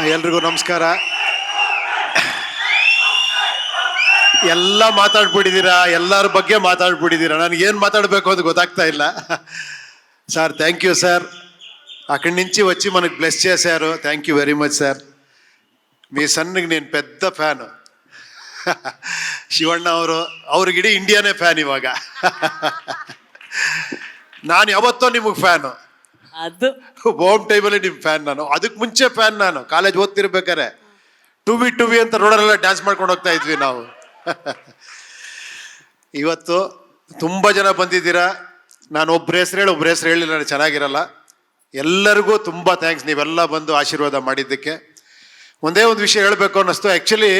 ಎಲ್ರಿಗೂ ನಮಸ್ಕಾರ. ಎಲ್ಲ ಮಾತಾಡ್ಬಿಟ್ಟಿದ್ದೀರಾ? ಎಲ್ಲರ ಬಗ್ಗೆ ಮಾತಾಡ್ಬಿಟ್ಟಿದ್ದೀರಾ? ನನಗೇನು ಮಾತಾಡಬೇಕು ಅಂತ ಗೊತ್ತಾಗ್ತಾ ಇಲ್ಲ. ಸರ್ ಥ್ಯಾಂಕ್ ಯು ಸರ್ అక్కడి నుంచి వచ్చి మనకు బ్లెస్ చేశారు thank you very much sir మీ సన్కి నేను పెద్ద ఫ్యాను ಶಿವಣ್ಣ ಅವರು ಅವ್ರಿಗಿಡೀ ಇಂಡಿಯಾನೇ ಫ್ಯಾನ್ ಇವಾಗ. ನಾನು ಯಾವತ್ತೋ ನಿಮಗೆ ಫ್ಯಾನು ಅದು. ಹೋಮ್ ಟೈಮಲ್ಲಿ ನಿಮ್ಮ ಫ್ಯಾನ್ ನಾನು. ಅದಕ್ಕೆ ಮುಂಚೆ ಫ್ಯಾನ್ ನಾನು. ಕಾಲೇಜ್ ಓದ್ತಿರ್ಬೇಕಾರೆ ಟು ಬಿ ಟು ಬಿ ಅಂತ ರೋಡಲ್ಲೆಲ್ಲ ಡ್ಯಾನ್ಸ್ ಮಾಡ್ಕೊಂಡು ಹೋಗ್ತಾ ಇದ್ವಿ ನಾವು. ಇವತ್ತು ತುಂಬ ಜನ ಬಂದಿದ್ದೀರಾ? ನಾನು ಒಬ್ಬರ ಹೆಸರು ಹೇಳಿ ಒಬ್ಬರ ಹೆಸರು ಹೇಳಿ ನಾನು ಚೆನ್ನಾಗಿರಲ್ಲ. ಎಲ್ಲರಿಗೂ ತುಂಬ ಥ್ಯಾಂಕ್ಸ್ ನೀವೆಲ್ಲ ಬಂದು ಆಶೀರ್ವಾದ ಮಾಡಿದ್ದಕ್ಕೆ. ಒಂದೇ ಒಂದು ವಿಷಯ ಹೇಳಬೇಕು ಅನ್ನಿಸ್ತು. ಆ್ಯಕ್ಚುಲಿ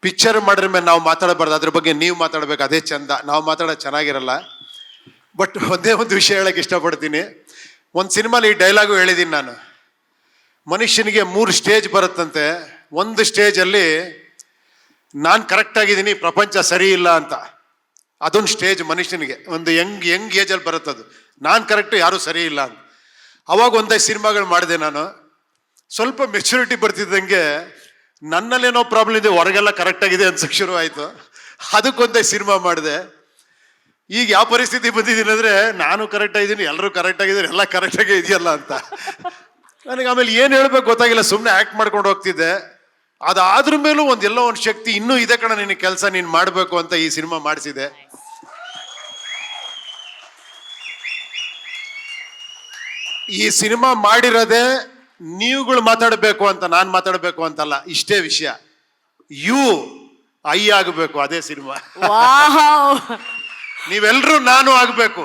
ಪಿಕ್ಚರ್ ಮಾಡಿದ್ರ ಮೇಲೆ ನಾವು ಮಾತಾಡಬಾರ್ದು. ಅದ್ರ ಬಗ್ಗೆ ನೀವು ಮಾತಾಡಬೇಕು. ಅದೇ ಚಂದ. ನಾವು ಮಾತಾಡೋದು ಚೆನ್ನಾಗಿರಲ್ಲ. ಬಟ್ ಒಂದೇ ಒಂದು ವಿಷಯ ಹೇಳಕ್ಕೆ ಇಷ್ಟಪಡ್ತೀನಿ. ಒಂದು ಸಿನಿಮಾಲಿ ಈ ಡೈಲಾಗು ಹೇಳಿದ್ದೀನಿ ನಾನು. ಮನುಷ್ಯನಿಗೆ ಮೂರು ಸ್ಟೇಜ್ ಬರುತ್ತಂತೆ. ಒಂದು ಸ್ಟೇಜಲ್ಲಿ ನಾನು ಕರೆಕ್ಟ್ ಆಗಿದ್ದೀನಿ, ಪ್ರಪಂಚ ಸರಿ ಇಲ್ಲ ಅಂತ. ಅದೊಂದು ಸ್ಟೇಜ್ ಮನುಷ್ಯನಿಗೆ. ಒಂದು ಯಂಗ್ ಯಂಗ್ ಏಜಲ್ಲಿ ಬರುತ್ತದು. ನಾನು ಕರೆಕ್ಟು, ಯಾರೂ ಸರಿ ಇಲ್ಲ ಅಂತ. ಅವಾಗ ಒಂದೈದು ಸಿನಿಮಾಗಳು ಮಾಡಿದೆ ನಾನು. ಸ್ವಲ್ಪ ಮೆಚುರಿಟಿ ಬರ್ತಿದ್ದಂಗೆ ನನ್ನಲ್ಲೇನೋ ಪ್ರಾಬ್ಲಮ್ ಇದೆ, ಹೊರಗೆಲ್ಲ ಕರೆಕ್ಟಾಗಿದೆ ಅನ್ಸಕ್ಕೆ ಶುರು ಆಯಿತು. ಅದಕ್ಕೊಂದೈದು ಸಿನಿಮಾ ಮಾಡಿದೆ. ಈಗ ಯಾವ ಪರಿಸ್ಥಿತಿ ಬಂದಿದ್ದೀನಿ ಅಂದರೆ ನಾನು ಕರೆಕ್ಟ್ ಆಗಿದ್ದೀನಿ ಎಲ್ಲರೂ ಕರೆಕ್ಟ್ ಆಗಿದ್ದಾರೆ, ಎಲ್ಲ ಕರೆಕ್ಟಾಗೇ ಇದೆಯಲ್ಲ ಅಂತ. ನನಗೆ ಆಮೇಲೆ ಏನು ಹೇಳ್ಬೇಕು ಗೊತ್ತಾಗಿಲ್ಲ ಸುಮ್ಮನೆ ಆ್ಯಕ್ಟ್ ಮಾಡ್ಕೊಂಡು ಹೋಗ್ತಿದ್ದೆ. ಅದಾದ್ರ ಮೇಲೂ ಒಂದು ಎಲ್ಲೋ ಒಂದು ಶಕ್ತಿ ಇನ್ನೂ ಇದೆ ಕಣ ನಿನ್ನ ಕೆಲಸ, ನೀನು ಮಾಡಬೇಕು ಅಂತ ಈ ಸಿನಿಮಾ ಮಾಡಿಸಿದೆ. ಈ ಸಿನಿಮಾ ಮಾಡಿರೋದೇ ನೀವುಗಳು ಮಾತಾಡಬೇಕು ಅಂತ, ನಾನು ಮಾತಾಡಬೇಕು ಅಂತಲ್ಲ, ಇಷ್ಟೇ ವಿಷಯ. ಯು, ಐ ಆಗಬೇಕು ಅದೇ ಸಿನಿಮಾ. ನೀವೆಲ್ಲರೂ ನಾನು ಆಗಬೇಕು.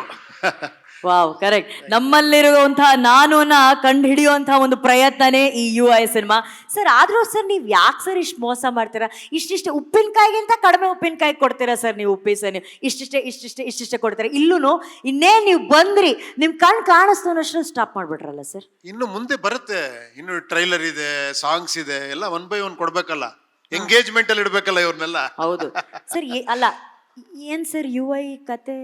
Wow correct. ನಮ್ಮಲ್ಲಿರುವಂತಹ ನಾನುನ ಕಂಡು ಹಿಡಿಯುವಂತಹ ಒಂದು ಪ್ರಯತ್ನನೇ ಈ ಯು ಐ ಸಿನಿಮಾ. ಸರ್ ಆದ್ರೂ ಸರ್ ನೀವು ಯಾಕೆ ಸರ್ ಇಷ್ಟು ಮೋಸ ಮಾಡ್ತೀರಾ? ಇಷ್ಟಿಷ್ಟು ಉಪ್ಪಿನಕಾಯಿಗಿಂತ ಕಡಿಮೆ ಉಪ್ಪಿನಕಾಯಿ ಕೊಡ್ತೀರಾ ಸರ್ ನೀವು ಉಪ್ಪಿ ಸರ್ ನೀವು? ಇಷ್ಟಿಷ್ಟೇ ಇಷ್ಟಿಷ್ಟೇ ಇಷ್ಟಿಷ್ಟೇ ಕೊಡ್ತೀರಾ? ಇಲ್ಲೂ ಇನ್ನೇನು ನೀವು ಬಂದ್ರಿ ನಿಮ್ ಕಣ್ ಕಾಣಿಸ್ತು ಅನ್ನೋಷ್ಟು ಸ್ಟಾಪ್ ಮಾಡ್ಬಿಟ್ರಲ್ಲ ಸರ್? ಇನ್ನು ಮುಂದೆ ಬರುತ್ತೆ. ಇನ್ನು ಟ್ರೈಲರ್ ಇದೆ ಸಾಂಗ್ಸ್ ಇದೆ ಎಲ್ಲ ಒನ್ ಬೈ ಒನ್ ಕೊಡ್ಬೇಕಲ್ಲ. ಎಂಗೇಜ್ಮೆಂಟ್ ಅಲ್ಲಿ ಇಡ್ಬೇಕಲ್ಲ ಇವ್ರನ್ನೆಲ್ಲ. ಹೌದು. ಸರ್ ಅಲ್ಲ ಏನ್ ಸರ್ ಯು ಐ ಕತೆ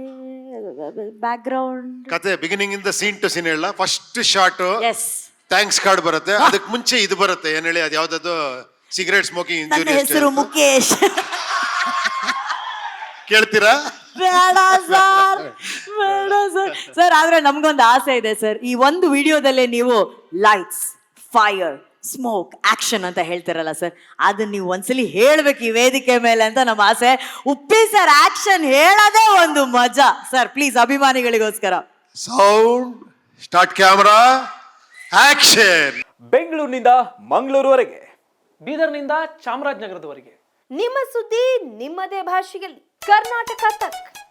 ಬ್ಯಾಕ್ ಗ್ರೌಂಡ್ ಕತೆ ಬಿಗಿನಿಂಗ್ ಇಂದ ಸೀನ್ ಟು ಸೀನ್ ಹೇಳ first short is thanks card ಬರುತ್ತೆ. ಅದಕ್ಕೆ ಮುಂಚೆ ಇದು ಬರುತ್ತೆ. ಏನ್ ಹೇಳಿ ಅದು ಯಾವ್ದದು? ಸಿಗರೇಟ್ ಸ್ಮೋಕಿಂಗ್ ನನ್ನ ಹೆಸರು ಮುಖೇಶ್. ಕೇಳ್ತೀರಾ? ಬೇಡ ಸರ್ ಬೇಡ ಸರ್ ಸರ್ ಆದ್ರೆ ನಮ್ಗೊಂದು ಆಸೆ ಇದೆ ಸರ್ ಈ ಒಂದು ವಿಡಿಯೋದಲ್ಲೇ ನೀವು ಲೈಟ್ಸ್ ಫೈರ್ ಸ್ಮೋಕ್ ಆಕ್ಷನ್ ಅಂತ ಹೇಳ್ತಾರಲ್ಲ ಸರ್ ಅದನ್ನ ನೀವು ಒಂದ್ಸಲಿ ಹೇಳ್ಬೇಕು ಈ ವೇದಿಕೆ ಮೇಲೆ ಅಂತ ನಮ್ಮ ಆಸೆ. ಉಪ್ಪಿ ಸರ್ ಆಕ್ಷನ್ ಹೇಳೋದೇ ಒಂದು ಮಜಾ. ಸರ್ ಪ್ಲೀಸ್ ಅಭಿಮಾನಿಗಳಿಗೋಸ್ಕರ. ಸೌಂಡ್ ಸ್ಟಾರ್ಟ್ ಕ್ಯಾಮ್ರಾ ಆಕ್ಷನ್ ಬೆಂಗಳೂರಿನಿಂದ ಮಂಗಳೂರುವರೆಗೆ ಬೀದರ್ನಿಂದ ಚಾಮರಾಜನಗರದವರೆಗೆ. ನಿಮ್ಮ ಸುದ್ದಿ ನಿಮ್ಮದೇ ಭಾಷೆಯಲ್ಲಿ. ಕರ್ನಾಟಕ ತಕ್.